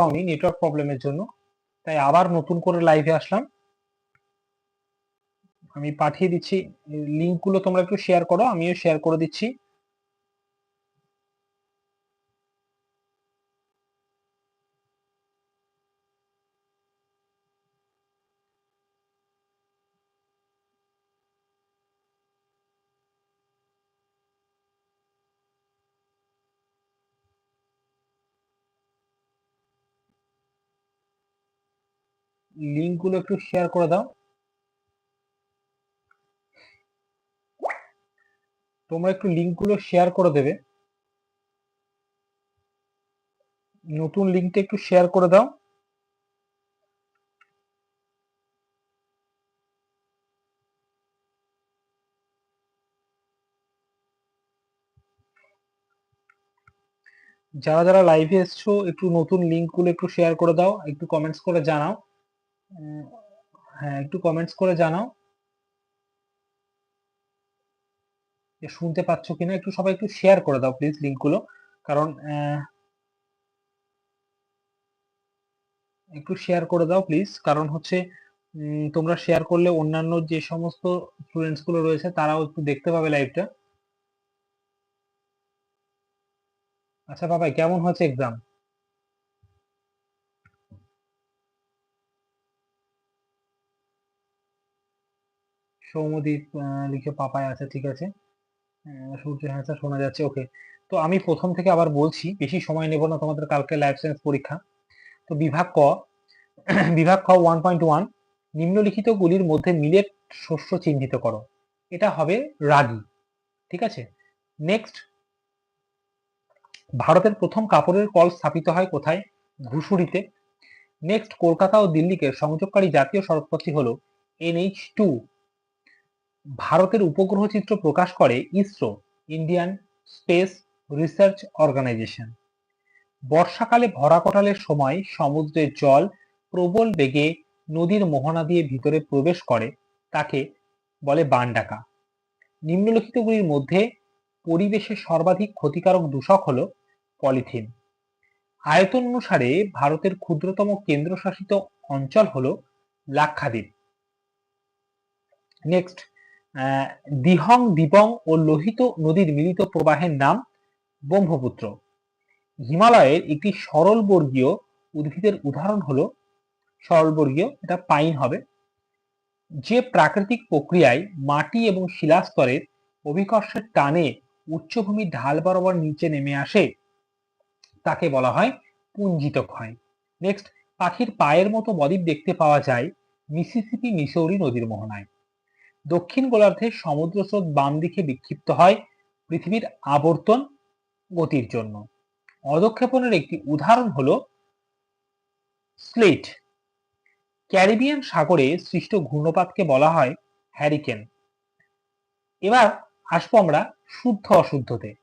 পাওনি নেটওয়ার্ক প্রবলেমের জন্য। তাই আবার নতুন করে লাইভে আসলাম। আমি পাঠিয়ে দিচ্ছি লিঙ্কগুলো তোমরা একটু শেয়ার করো, আমিও শেয়ার করে দিচ্ছি। লিঙ্কগুলো একটু শেয়ার করে দাও। তোমরা একটু লিঙ্কগুলো শেয়ার করে দেবে। নতুন লিঙ্কটা একটু শেয়ার করে দাও। যারা যারা লাইভে এসছো, একটু নতুন লিঙ্কগুলো একটু শেয়ার করে দাও, একটু কমেন্টস করে জানাও। হ্যাঁ একটু কমেন্টস করে জানাও। শুনতে পাচ্ছ কিনা? একটু সবাই একটু শেয়ার করে দাও প্লিজ লিঙ্কগুলো কারণ একটু শেয়ার করে দাও প্লিজ কারণ হচ্ছে তোমরা শেয়ার করলে অন্যান্য যে সমস্ত স্টুডেন্টসগুলো রয়েছে, তারাও একটু দেখতে পাবে লাইভটা আচ্ছা বাবা কেমন হচ্ছে এক্সাম সৌমদীপ লিখে পাপায় আছে, ঠিক আছে? সূর্য হ্যাঁ শোনা যাচ্ছে ওকে তো আমি প্রথম থেকে আবার বলছি, বেশি সময় নেব না তোমাদের কালকে লাইফ সায়েন্স পরীক্ষা। তো বিভাগ ক বিভাগ ক ওয়ান পয়েন্ট ওয়ান নিম্নলিখিত গুলির মধ্যে মিলেট শস্য চিহ্নিত করো। এটা হবে রাগি, ঠিক আছে? নেক্সট ভারতের প্রথম কাপড়ের কল স্থাপিত হয় কোথায়? ঘুষুরিতে। নেক্সট কলকাতা ও দিল্লিকে সংযোগকারী জাতীয় সড়কপথটি হলো এনএইচ টু ভারতের উপগ্রহ চিত্র প্রকাশ করে ISRO Indian space research organisation বর্ষাকালে ভরা কটালের সময় সমুদ্রের জল প্রবল বেগে নদীর মোহনা দিয়ে ভিতরে প্রবেশ করে, তাকে বলে বান ডাকা নিম্নলিখিতগুলির মধ্যে পরিবেশে সর্বাধিক ক্ষতিকারক দূষক হল পলিথিন। আয়তন অনুসারে ভারতের ক্ষুদ্রতম কেন্দ্রশাসিত অঞ্চল হল লাক্ষাদ্বীপ। নেক্সট দিহং, দিবং ও লোহিত নদীর মিলিত প্রবাহের নাম ব্রহ্মপুত্র। হিমালয়ের একটি সরলবর্গীয় উদ্ভিদের উদাহরণ হলো, সরলবর্গীয়, এটা পাইন হবে, যে প্রাকৃতিক প্রক্রিয়ায় মাটি এবং শিলাস্তরের অভিকর্ষের টানে উচ্চভূমির ঢাল বরাবর নিচে নেমে আসে, তাকে বলা হয় পুঞ্জিত ক্ষয় নেক্সট পাখির পায়ের মতো বদ্বীপ দেখতে পাওয়া যায় মিসিসিপি, মিসৌরি নদীর মোহনায়। দক্ষিণ গোলার্ধে সমুদ্র স্রোত বাম দিকে বিক্ষিপ্ত হয় পৃথিবীর আবর্তন গতির জন্য। অধক্ষেপণের একটি উদাহরণ হল স্লেট। ক্যারিবিয়ান সাগরে সৃষ্ট ঘূর্ণপাতকে বলা হয় হ্যারিকেন। এবার আসব আমরা শুদ্ধ অশুদ্ধতে।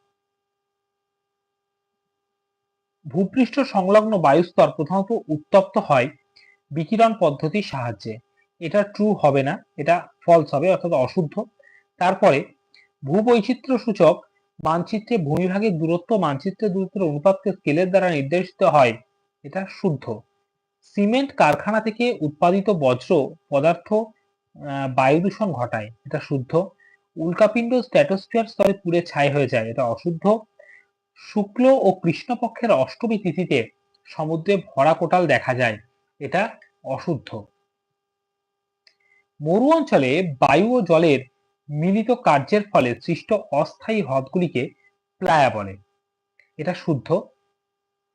ভূপৃষ্ঠ সংলগ্ন বায়ুস্তর প্রধানত উত্তপ্ত হয় বিকিরণ পদ্ধতির সাহায্যে। এটা ট্রু হবে না, এটা ফলস হবে অর্থাৎ অশুদ্ধ। তারপরে ভূবৈচিত্র্য সূচক মানচিত্রে ভূমিভাগের দূরত্ব মানচিত্রের দূরত্বের অনুপাতকে স্কেলের দ্বারা নির্দেশিত হয়, এটা শুদ্ধ। সিমেন্ট কারখানা থেকে উৎপাদিত বজ্র, পদার্থ বায়ু দূষণ ঘটায়, এটা শুদ্ধ। উল্কাপিণ্ড স্ট্যাটোস্ফিয়ার স্তরে পুড়ে ছাই হয়ে যায়, এটা অশুদ্ধ। শুক্ল ও কৃষ্ণপক্ষের অষ্টমী তিথিতে সমুদ্রে ভরা কোটাল দেখা যায়, এটা অশুদ্ধ। মরু অঞ্চলে বায়ু ও জলের মিলিত কার্যের ফলে সৃষ্ট অস্থায়ী হ্রদগুলিকে প্লায়া বলে। এটা শুদ্ধ।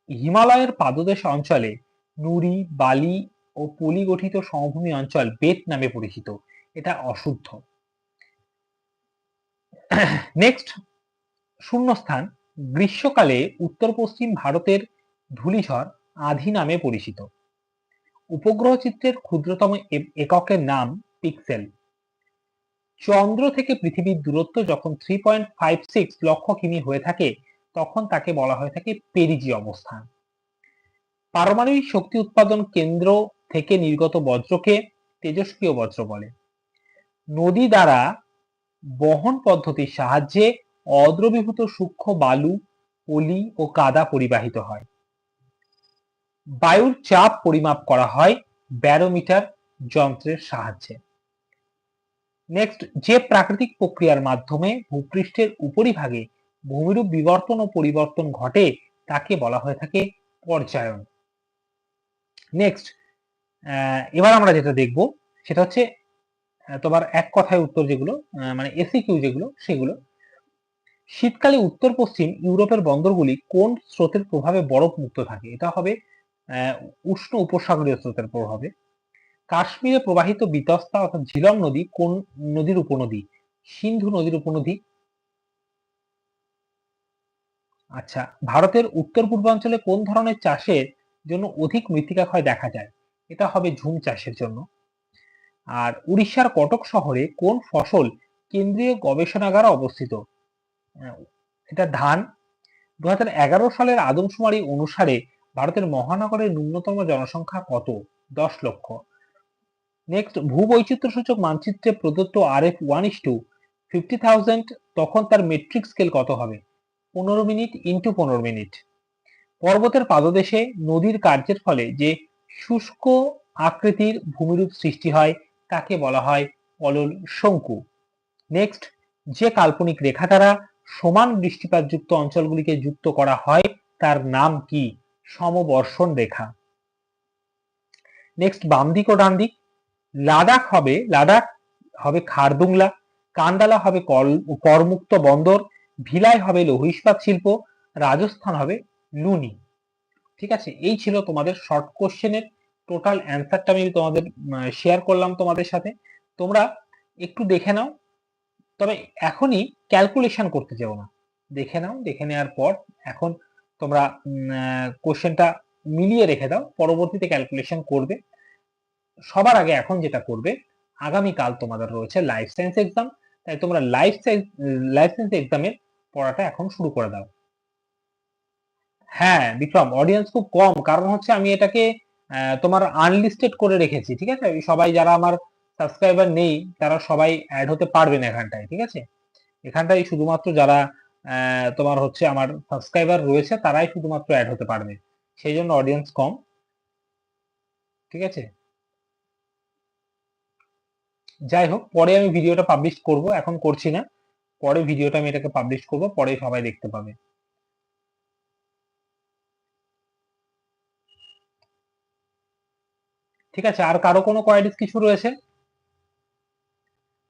হিমালয়ের পাদদেশ অঞ্চলে নুড়ি বালি ও পলি গঠিত সমভূমি অঞ্চল বেত নামে পরিচিত। এটা অশুদ্ধ। নেক্সট শূন্যস্থান। গ্রীষ্মকালে উত্তর পশ্চিম ভারতের ধূলিঝড় আধি নামে পরিচিত। উপগ্রহ চিত্রের ক্ষুদ্রতম এককের নাম পিক্সেল চন্দ্র থেকে পৃথিবীর দূরত্ব যখন থ্রি পয়েন্ট ফাইভ সিক্স লক্ষ কিমি হয়ে থাকে, তখন তাকে বলা হয়ে থাকে পেরিজি অবস্থান। পারমাণবিক শক্তি উৎপাদন কেন্দ্র থেকে নির্গত বজ্রকে তেজস্ক্রিয় বজ্র বলে। নদী দ্বারা বহন পদ্ধতির সাহায্যে অদ্রবীভূত সূক্ষ্ম বালু, পলি ও কাদা পরিবাহিত হয়। বায়ুর চাপ পরিমাপ করা হয় ব্যারোমিটার যন্ত্রের সাহায্যে। নেক্সট যে প্রাকৃতিক প্রক্রিয়ার মাধ্যমে ভূপৃষ্ঠের উপরিভাগে ভূমিরূপ বিবর্তন ও পরিবর্তন ঘটে, তাকে বলা হয়ে থাকে পর্যায়ন। নেক্সট এবার আমরা যেটা দেখব, সেটা হচ্ছে তোমার এক কথায় উত্তর যেগুলো মানে এসি কিউ যেগুলো, সেগুলো। শীতকালে উত্তর পশ্চিম ইউরোপের বন্দরগুলি কোন স্রোতের প্রভাবে বরফ মুক্ত থাকে? এটা হবে উষ্ণ উপসাগরীয় স্রোতের প্রভাবে। কাশ্মীরে প্রবাহিত বিতস্তা অর্থাৎ ঝিলং নদী কোন নদীর উপনদী? সিন্ধু নদীর উপনদী। আচ্ছা ভারতের উত্তর পূর্বাঞ্চলে কোন ধরনের চাষের জন্য অধিক মৃত্তিকা ক্ষয় দেখা যায়? এটা হবে ঝুম চাষের জন্য। আর উড়িষ্যার কটক শহরে কোন ফসল কেন্দ্রীয় গবেষণাগার অবস্থিত? এটা ধান। দু হাজার এগারো সালের আদমশুমারি অনুসারে ভারতের মহানগরের ন্যূনতম জনসংখ্যা কত? দশ লক্ষ। নেক্সট ভূবৈচিত্র্য সূচক মানচিত্রে প্রদত্ত R F one is two fifty thousand তখন তার মেট্রিক স্কেল কত হবে? পনেরো মিনিট ইন্টু পনেরো মিনিট। পর্বতের পাদদেশে নদীর কার্যের ফলে যে শুষ্ক আকৃতির ভূমিরূপ সৃষ্টি হয়, তাকে বলা হয় পলল শঙ্কু। নেক্সট যে কাল্পনিক রেখা দ্বারা সমান বৃষ্টিপাতযুক্ত অঞ্চলগুলিকে যুক্ত করা হয়, তার নাম কি? সমবর্ষণ রেখা। নেক্সট বাম দিক ও ডান দিক। লাদাখ হবে লাদাখ হবে খারদুংলা কান্দালা হবে করমুক্ত বন্দর, ভিলাই হবে লৌহ ইস্পাত শিল্প, রাজস্থান হবে লুনি। ঠিক আছে? এই ছিল তোমাদের শর্ট কোশ্চেনের টোটাল অ্যান্সারটা আমি তোমাদের শেয়ার করলাম তোমাদের সাথে। তোমরা একটু দেখে নাও। তবে এখনই ক্যালকুলেশন করতে যাও না। দেখে নাও, দেখে নেওয়ার পর এখন তোমরা কোশ্চেনটা মিলিয়ে রেখে দাও। পরবর্তীতে ক্যালকুলেশন করবে। সবার আগে এখন যেটা করবে, আগামীকাল তোমাদের রয়েছে লাইফ সায়েন্স এক্সাম তাই তোমরা লাইফ লাইফ সায়েন্স এক্সামের পড়াটা এখন শুরু করে দাও। হ্যাঁ বিক্রম অডিয়েন্স খুব কম, কারণ হচ্ছে আমি এটাকে তোমার আনলিস্টেড করে রেখেছি, ঠিক আছে? সবাই যারা আমার সাবস্ক্রাইবার নেই, তারা সবাই অ্যাড হতে পারবে না এখানটায়, ঠিক আছে? এখানটায় শুধুমাত্র যারা তোমার হচ্ছে আমার সাবস্ক্রাইবার রয়েছে, তারাই শুধুমাত্র অ্যাড হতে পারবে। সেই জন্য অডিয়েন্স কম, ঠিক আছে? যাই হোক পরে আমি ভিডিওটা পাবলিশ করব, এখন করছি না। পরে ভিডিওটা আমি এটাকে পাবলিশ করব পরে সবাই দেখতে পাবে। ঠিক আছে, আর কারও কোনো কোয়ারিজ কিছু রয়েছে?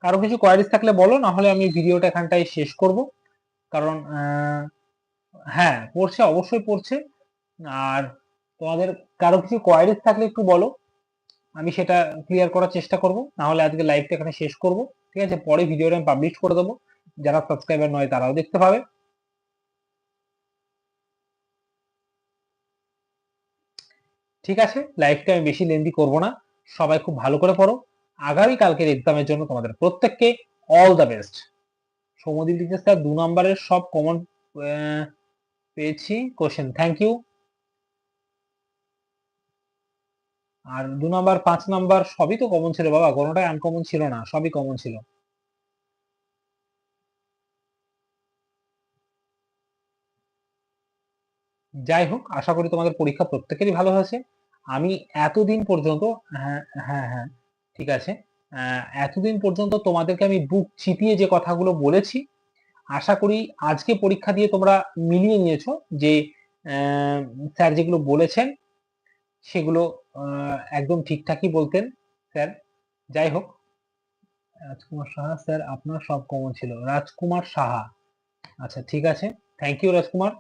কারও কিছু কোয়ারিজ থাকলে বলো, না হলে আমি ভিডিওটা এখানটায় শেষ করব। কারণ হ্যাঁ পড়ছে, অবশ্যই পড়ছে। আর তোমাদের কারও কিছু কোয়ারিজ থাকলে একটু বলো। আমি সেটা ক্লিয়ার করার চেষ্টা করব না হলে আজকে লাইভটা এখানে শেষ করব, ঠিক আছে? পরে ভিডিওটা আমি পাবলিশ করে দেবো। যারা সাবস্ক্রাইবার নয়, তারাও দেখতে পাবে। ঠিক আছে? লাইভটা আমি বেশি লেন্দি করব না। সবাই খুব ভালো করে পড়ো। আগামী কালকের এক্সামের জন্য তোমাদের প্রত্যেককে অল দ্য বেস্ট সৌমদীপ লিখে স্যার দু নম্বরের সব কমন পেয়েছি। কোশ্চেন থ্যাংক ইউ আর দু নাম্বার, পাঁচ নাম্বার সবই তো কমন ছিল বাবা, কোনোটাই আনকমন ছিল না, সবই কমন ছিল। যাই হোক, আশা করি তোমাদের পরীক্ষা প্রত্যেকেরই ভালো হয়েছে। আমি এতদিন পর্যন্ত হ্যাঁ হ্যাঁ হ্যাঁ ঠিক আছে। এতদিন পর্যন্ত তোমাদেরকে আমি বুক চিপিয়ে যে কথাগুলো বলেছি, আশা করি আজকে পরীক্ষা দিয়ে তোমরা মিলিয়ে নিয়েছো যে স্যার যেগুলো বলেছেন সেগুলো একদম ঠিকঠাকই বলতেন, স্যার। যাই হোক, রাজকুমার সাহা, স্যার, আপনার সব কমন ছিল। রাজকুমার সাহা। আচ্ছা ঠিক আছে। Thank you Rajkumar.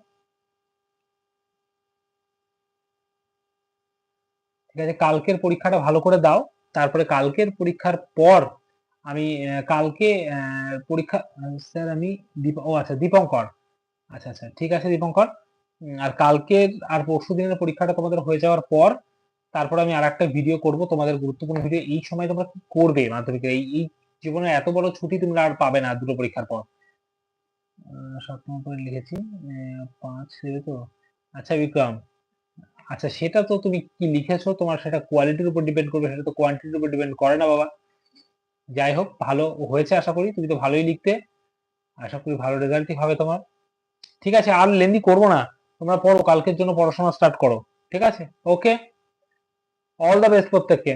ঠিক আছে, কালকের পরীক্ষাটা ভালো করে দাও। তারপরে কালকের পরীক্ষার পর আমি কালকে পরীক্ষা, স্যার, আমি দীপ, ও আচ্ছা দীপঙ্কর। আচ্ছা আচ্ছা ঠিক আছে, দীপঙ্কর। আর কালকের আর পরশু দিনের পরীক্ষাটা তোমাদের হয়ে যাওয়ার পর তারপর আমি আর একটা ভিডিও করব তোমাদের গুরুত্বপূর্ণ ভিডিও এই সময় তোমরা কি করবে মাধ্যমিকের এই এই জীবনে এত বড় ছুটি তোমরা আর পাবে না দুটো পরীক্ষার পর। সাত নম্বর লিখেছি। পাঁচ তো? আচ্ছা বিক্রম। আচ্ছা সেটা তো তুমি কি লিখেছো? তোমার সেটা কোয়ালিটির উপর ডিপেন্ড করবে, সেটা তো কোয়ান্টিটির উপর ডিপেন্ড করে না বাবা। যাই হোক, ভালো হয়েছে আশা করি, তুমি তো ভালোই লিখতে। আশা করি ভালো রেজাল্টই হবে তোমার। ঠিক আছে, আর লেন্দি করব না। তোমরা পড়ো কালকের জন্য পড়াশোনা স্টার্ট করো ঠিক আছে? ওকে অল দ্য বেস্ট প্রত্যেককে।